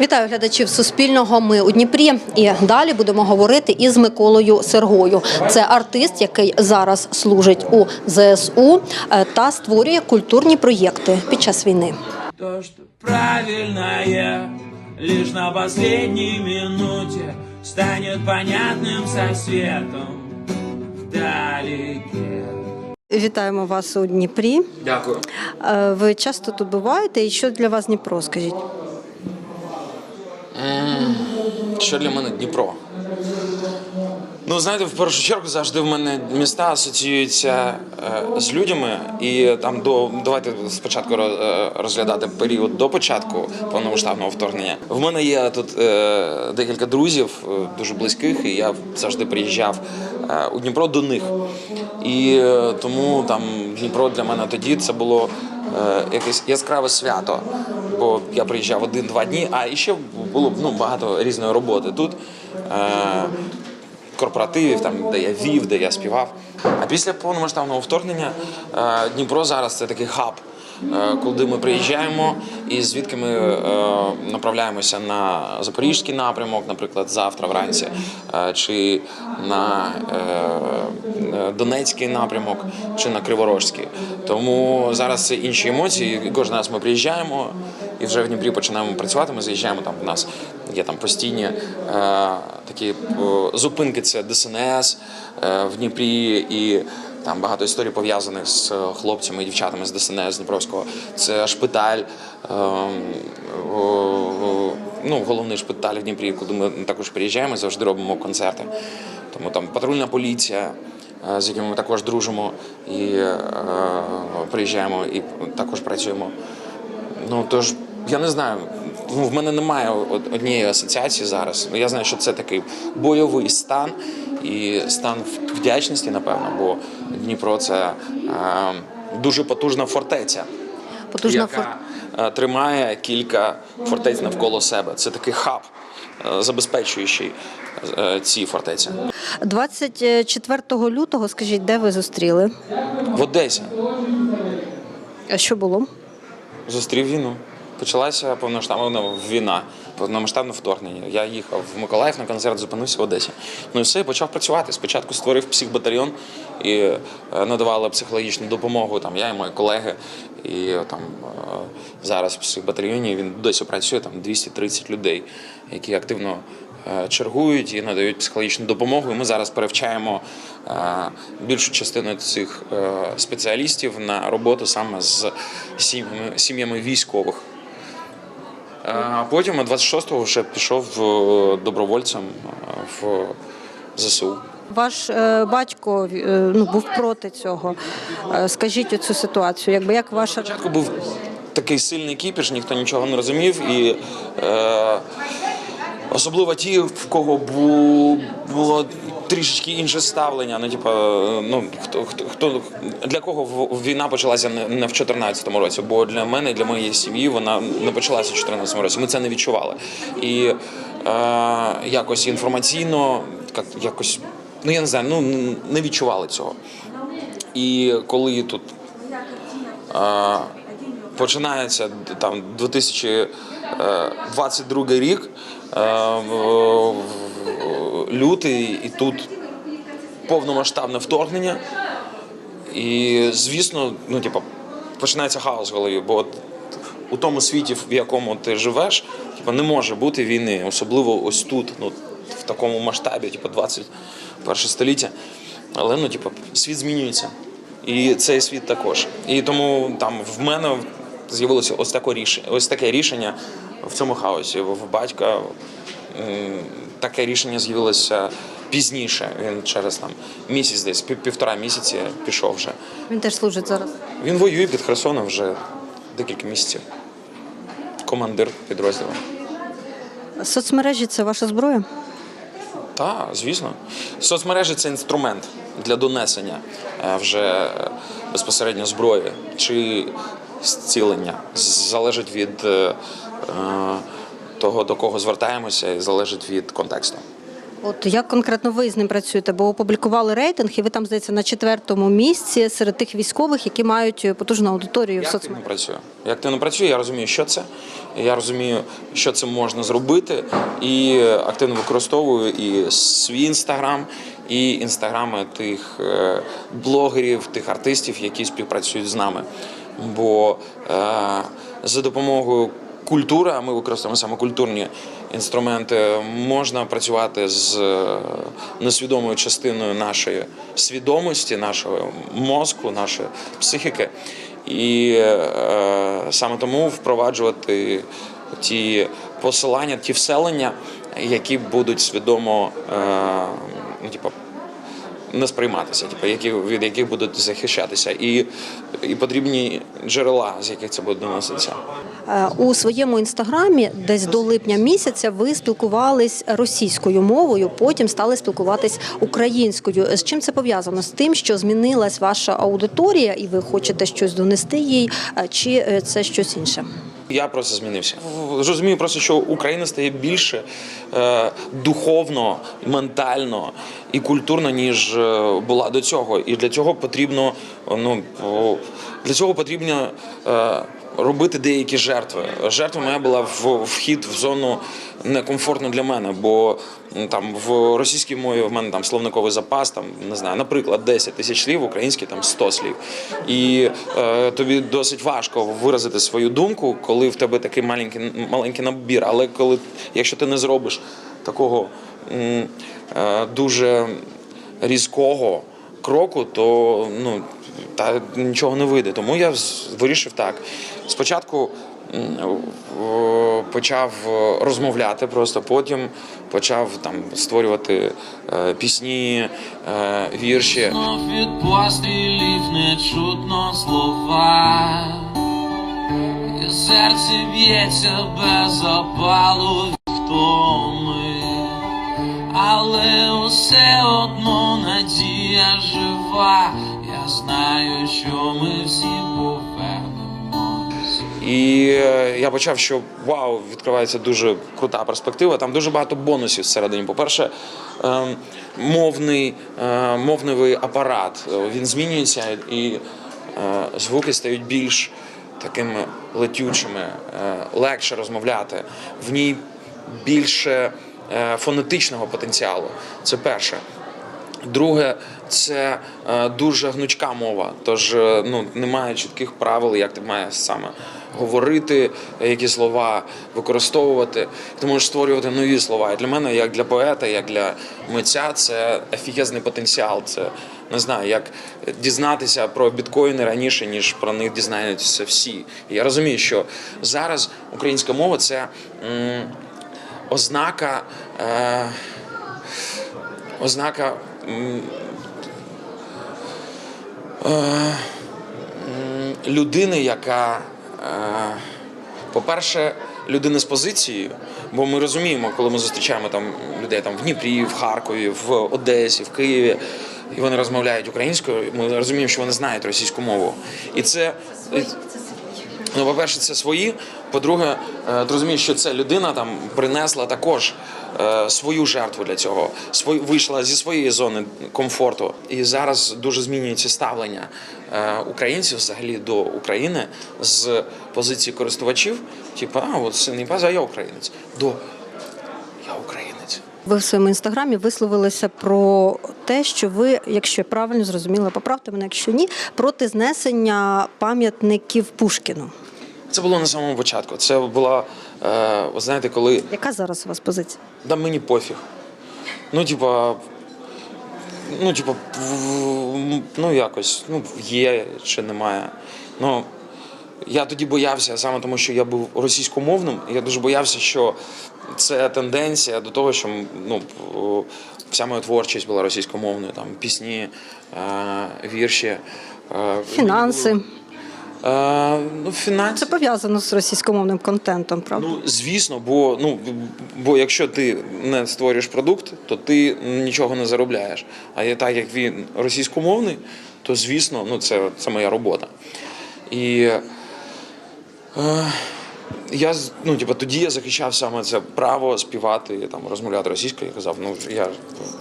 Вітаю глядачів Суспільного. Ми у Дніпрі і далі будемо говорити із Миколою Сергою. Це артист, який зараз служить у ЗСУ е, та створює культурні проєкти під час війни. То, что правильное Лишь на последней минуте Станет понятным со светом Вдалеке Вітаємо вас у Дніпрі. Дякую. Е, Ви часто тут буваєте, і що для вас Дніпро? Скажіть? Що для мене Дніпро? Ну, знаєте, в першу чергу завжди в мене міста асоціюються е, з людьми, і там до давайте спочатку е, розглядати період до початку повномасштабного вторгнення. В мене є тут е, декілька друзів, е, дуже близьких, і я завжди приїжджав у Дніпро до них. І е, тому там Дніпро для мене тоді це було е, якесь яскраве свято. Бо я приїжджав один-два дні, а ще було ну, багато різної роботи тут. Е, корпоративів, там, де я вів, де я співав. А після повномасштабного вторгнення е, Дніпро зараз це такий хаб, е, куди ми приїжджаємо і звідки ми е, направляємося на запорізький напрямок, наприклад, завтра вранці, е, чи на е, е, Донецький напрямок, чи на Криворожський. Тому зараз це інші емоції. Кожен раз ми приїжджаємо і вже в Дніпрі починаємо працювати. Ми заїжджаємо там. У нас є там постійні е, такі е, зупинки. Це ДСНС е, в Дніпрі і. Там багато історій пов'язаних з хлопцями і дівчатами з ДСНС з Дніпровського. Це шпиталь, о, ну, головний шпиталь в Дніпрі, куди ми також приїжджаємо, завжди робимо концерти. Тому там патрульна поліція, е, з якими ми також дружимо і е, приїжджаємо і також працюємо. Ну тож я не знаю. Ну, в мене немає однієї асоціації зараз. Ну, Я знаю, що це такий бойовий стан і стан вдячності, напевно, бо Дніпро це е, дуже потужна фортеця, Потужна яка фор... е, тримає кілька фортець навколо себе. Це такий хаб, е, забезпечуючий е, ці фортеці. 24 лютого. Скажіть, де ви зустріли? В Одесі А що було? зустрів війну. Почалася повномасштабна війна, повномасштабне вторгнення. Я їхав в Миколаїв на концерт, зупинився в Одесі. Ну і все, почав працювати. Спочатку створив психбатальйон і е, надавали психологічну допомогу. Там я і мої колеги. І е, там е, зараз в психбатальйоні він досі працює там 230 людей, які активно чергують і надають психологічну допомогу. І ми зараз перевчаємо більшу частину цих спеціалістів на роботу саме з сім'ями військових. Е, А потім 26-го вже пішов е, добровольцем е, в ЗСУ. Ваш батько ну, був проти цього. Скажіть оцю ситуацію, якби як ваша Спочатку був такий сильний кіпіш, ніхто нічого не розумів, і е, особливо ті, в кого було трішечки інше ставлення. Ну, типу, ну хто хто для кого війна почалася не в 2014 році, бо для мене, для моєї сім'ї, вона не почалася в 2014 році. Ми це не відчували. І е, якось інформаційно, як, якось, ну я не знаю, ну не відчували цього. І коли тут е, починається там 2022 рік, е, в- в- лютий, і тут повномасштабне вторгнення. І звісно, ну типу, починається хаос в голові, бо от у тому світі, в якому ти живеш, типу, не може бути війни, особливо ось тут, ну в такому масштабі, типу 21 століття. Але ну, типу, світ змінюється. І цей світ також. І тому там в мене з'явилося ось таке рішення, ось таке рішення в цьому хаосі. В батька таке рішення з'явилося пізніше. Він через там місяць, десь півтора місяці пішов вже. він теж служить зараз. Він воює під Херсоном вже декілька місяців. Командир підрозділу. Соцмережі це ваша зброя? Так, звісно. Соцмережі це інструмент для донесення е, вже е, безпосередньо зброї чи зцілення. Залежить від е, е, того, до кого звертаємося, і залежить від контексту. От як конкретно ви з ним працюєте? Бо опублікували рейтинг, і ви там здається на четвертому місці серед тих військових, які мають потужну аудиторію в Я соцмережах. активно працюю. Я активно працюю, я розумію, що це. Я розумію, що це можна зробити, і активно використовую і свій інстаграм, і інстаграми тих е, блогерів, тих артистів, які співпрацюють з нами. Бо е, за допомогою культури, а ми використовуємо саме культурні інструменти, можна працювати з е, несвідомою частиною нашої свідомості, нашого мозку, нашої психіки. І е, саме тому впроваджувати ті посилання, ті вселення, які будуть свідомо е, ну, типу, не сприйматися, типу, які, від яких будуть захищатися, і, і потрібні джерела, з яких це буде доноситися. Е, У своєму інстаграмі, десь до липня місяця, ви спілкувались російською мовою, потім стали спілкуватись українською. З чим це пов'язано? З тим, що змінилась ваша аудиторія, і ви хочете щось донести їй, е, чи е, це щось інше? Я просто змінився. Розумію просто, що Україна стає більше е, духовно, ментально і культурно, ніж е, була до цього. І для цього потрібно ну для цього потрібно. Робити деякі жертви. Жертва моя була в вхід в зону некомфортну для мене, бо там в російській мові в мене там словниковий запас, там не знаю, наприклад, 10 тисяч слів, в там 100 слів. І е, тобі досить важко виразити свою думку, коли в тебе такий маленький маленький набір. Але коли якщо ти не зробиш такого е, дуже різкого кроку, то ну та нічого не вийде. Тому я вирішив так. Спочатку почав е, розмовляти просто, потім почав там створювати е, пісні, е, вірші. Від пострілів не чутно слова, серце б'ється без запалу втоми, але усе одно надія жива. Знаю, що ми всі повернемось. І е, я почав, що вау, відкривається дуже крута перспектива. Там дуже багато бонусів всередині. По-перше, ем, мовний, е, мовний апарат е, він змінюється, і е, звуки стають більш такими летючими, е, легше розмовляти. В ній більше фонетичного потенціалу. Це перше. Друге, це е, дуже гнучка мова, тож е, ну, немає чітких правил, як ти маєш саме говорити, які слова використовувати. Ти можеш створювати нові слова. І для мене, як для поета, як для митця, це офігезний потенціал. Це не знаю, як дізнатися про біткоїни раніше, ніж про них дізнаються всі. Я розумію, що зараз українська мова це м, ознака. Е, ознака людини, яка, е, по-перше, людина з позицією, бо ми розуміємо, коли ми зустрічаємо там людей там в Дніпрі, в Харкові, в Одесі, в Києві. І вони розмовляють українською. Ми розуміємо, що вони знають російську мову. І це Ну, по-перше, це свої. По-друге, е, ти розумієш, що ця людина там принесла також е, свою жертву для цього, вийшла зі своєї зони комфорту. І зараз дуже змінюється ставлення е, українців взагалі до України з позиції користувачів. Типу, а от син Іпаза, а я українець. До я українець. Ви в своєму інстаграмі висловилися про те, що ви, якщо я правильно зрозуміла, поправте мене, якщо ні, проти знесення пам'ятників Пушкіну. Це було на самому початку. Це була, е, ви знаєте, коли Яка зараз у вас позиція? Да мені пофіг. Ну, типа. Ну, типа, ну якось, ну, є чи немає. Ну, я тоді боявся саме тому, що я був російськомовним. і Я дуже боявся, що це тенденція до того, що ну, вся моя творчість була російськомовною. Там пісні, е, вірші. е, Фінанси. Е, ну, фінанси. Це пов'язано з російськомовним контентом, правда? Ну, звісно, бо ну бо якщо ти не створюєш продукт, то ти нічого не заробляєш. А я так як він російськомовний, то звісно, ну це, це моя робота. І я ну, типу, тоді я захищав саме це право співати, там, розмовляти російською. Я казав, ну я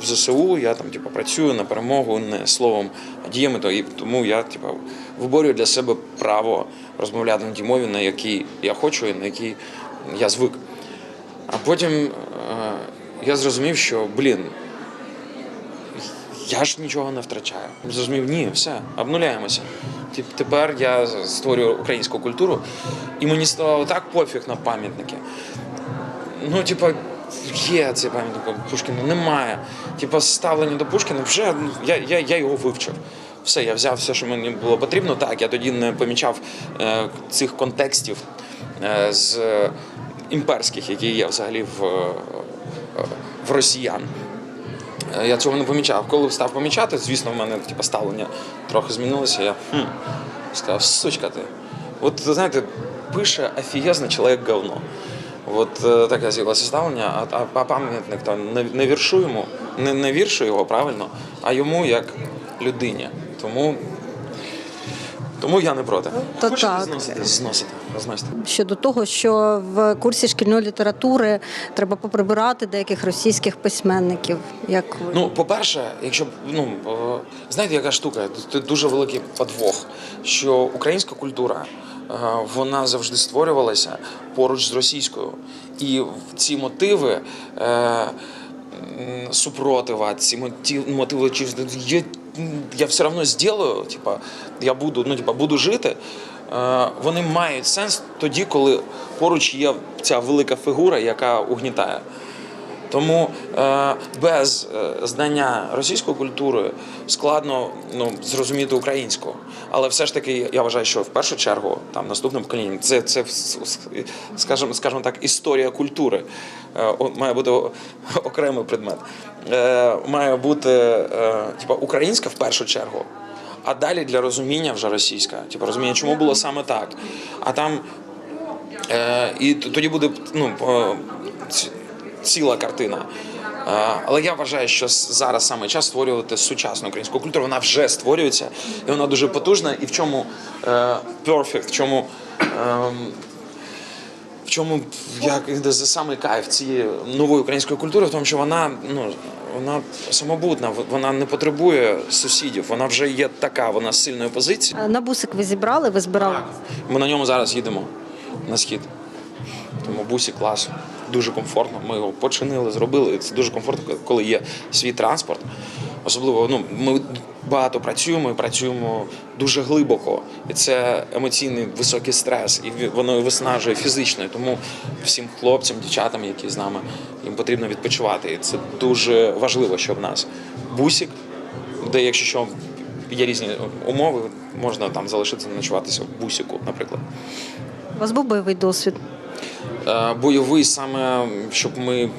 в ЗСУ, я там типу, працюю на перемогу не словом, а діями. То, і тому я типу, виборюю для себе право розмовляти на тій мові, на якій я хочу і на якій я звик. А потім е, я зрозумів, що блін, я ж нічого не втрачаю. Зрозумів, ні, все, обнуляємося. Тепер я створюю українську культуру, і мені стало так пофіг на пам'ятники. Ну, типа, є цей пам'ятник Пушкіна, немає. Типа, ставлення до Пушкіна вже ну, я, я, я його вивчив. Все, я взяв все, що мені було потрібно. Так, я тоді не помічав е, цих контекстів е, з е, імперських, які є взагалі в, е, в росіян. Е, Я цього не помічав. Коли став помічати, звісно, в мене типу, ставлення трохи змінилося. Я хм, сказав, сучка ти. От знаєте, пише офігезно чоловік говно. От е, таке з'явилося ставлення, а, а, а пам'ятник там не, не віршу йому, не, не віршу його правильно, а йому як людині. Тому, тому я не проти. то Хочете так. зносити, зносити, розносити. щодо того, що в курсі шкільної літератури треба поприбирати деяких російських письменників. Як ви? Ну, по-перше, якщо ну е, знаєте, яка штука, це дуже великий подвох, що українська культура е, вона завжди створювалася поруч з російською, і ці мотиви. Е, супротива, ці мотиви, я, я все одно зроблю, типа, я буду, ну, типа, буду жити. Е, Вони мають сенс тоді, коли поруч є ця велика фігура, яка угнітає. Тому е, без е, знання російської культури складно ну, зрозуміти українську. Але все ж таки я вважаю, що в першу чергу там наступним поколінням це, це скажімо, скажімо так, історія культури. Має бути окремий предмет. Має бути типа, українська в першу чергу. А далі для розуміння вже російська. Типу розуміння, чому було саме так. А там Е, і тоді буде ну, е, ціла картина. Е, Але я вважаю, що зараз саме час створювати сучасну українську культуру. Вона вже створюється, і вона дуже потужна. І в чому перфект, в чому. Чому як за самий кайф цієї нової української культури, в тому, що вона ну вона самобутна, вона не потребує сусідів. Вона вже є така, вона з сильної позиції. Е, На бусик ви зібрали, ви збирали? Ми на ньому зараз їдемо на схід. Тому бусі клас. Дуже комфортно. Ми його починили, зробили. Це дуже комфортно, коли є свій транспорт. Особливо, ну, ми багато працюємо і працюємо дуже глибоко. І це емоційний високий стрес, і воно виснажує фізично. І Тому всім хлопцям, дівчатам, які з нами, їм потрібно відпочивати. І це дуже важливо, що в нас бусік, де, якщо що, є різні умови, можна там залишитися ночуватися в бусіку, наприклад. У вас був бойовий досвід. Е, Бойовий саме, щоб ми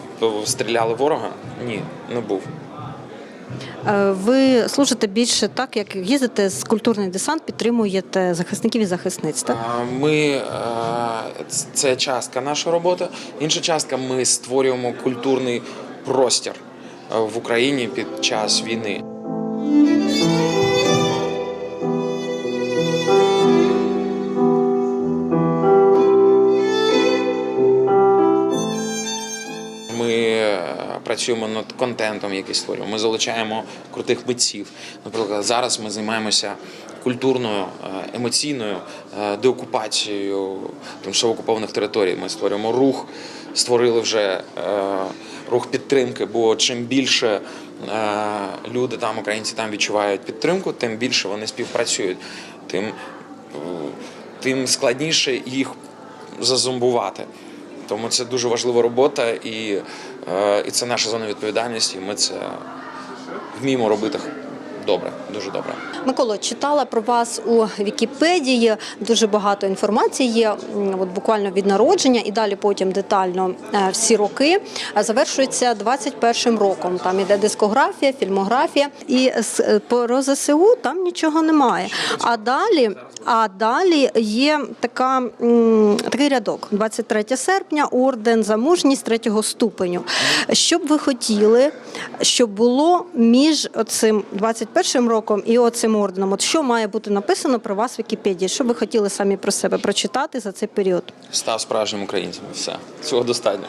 стріляли ворога? Ні, не був. Е, Ви служите більше так, як їздите з культурний десант, підтримуєте захисників і захисниць. Так? Ми е, це частка нашої роботи. Інша частка ми створюємо культурний простір е, в Україні під час війни. Працюємо над контентом, який створюємо. Ми залучаємо крутих митців. Наприклад, зараз ми займаємося культурною, е, емоційною е, деокупацією тимчасово окупованих територій. Ми створюємо рух, створили вже е, рух підтримки, бо чим більше люди там, українці там відчувають підтримку, тим більше вони співпрацюють, тим, тим складніше їх зазомбувати. Тому це дуже важлива робота, і, і це наша зона відповідальності. і Ми це вміємо робити добре, дуже добре. Миколо, читала про вас у Вікіпедії. Дуже багато інформації є. От буквально від народження і далі потім детально е, всі роки. Е, Завершується 21 роком. Там іде дискографія, фільмографія. І е, по ЗСУ там нічого немає. А далі, а далі є така, такий рядок: 23 серпня, орден за мужність третього ступеню. Що б ви хотіли, щоб було між цим 21 91 роком і оцим орденом. От що має бути написано про вас в Вікіпедії? Що ви хотіли самі про себе прочитати за цей період? Став справжнім українцем. Все. Цього достатньо.